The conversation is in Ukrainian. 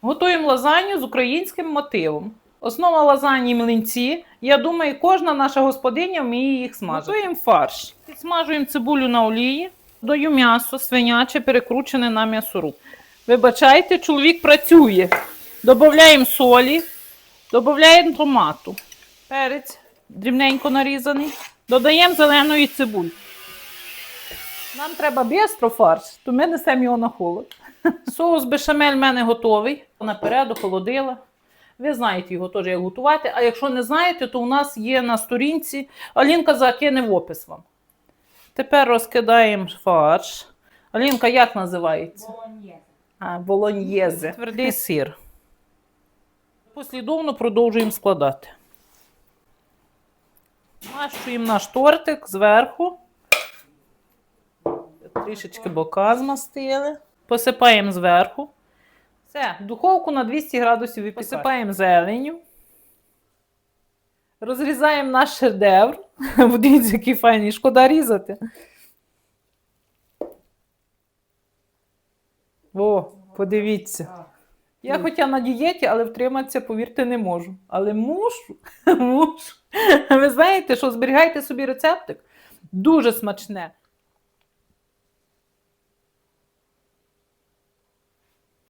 Готуємо лазанью з українським мотивом. Основа лазаньї млинці. Я думаю, кожна наша господиня вміє їх смажити. Готуємо фарш. Підсмажуємо цибулю на олії, даю м'ясо свиняче, перекручене на м'ясоруб. Вибачайте, чоловік працює. Додаємо солі, додаємо томату, перець дрібненько нарізаний, додаємо зеленої цибулі. Нам треба бістро фарш, то ми несемо його на холод. Соус бешамель в мене готовий. Наперед охолодила. Ви знаєте його теж як готувати. А якщо не знаєте, то у нас є на сторінці. Алінка закине в опис вам. Тепер розкидаємо фарш. Алінка, як називається? А, болоньєзе. Твердий сир. Послідовно продовжуємо складати. Мащуємо наш тортик зверху. Трішечки бока змастили. Посипаємо зверху. Все, духовку на 200 градусів і посипаємо зеленню. Розрізаємо наш шедевр. Дивіться, який файний, шкода різати. О, подивіться. Я хоча на дієті, але втриматися, повірте, не можу. Але мушу, мушу. Ви знаєте, що зберігайте собі рецептик. Дуже смачне.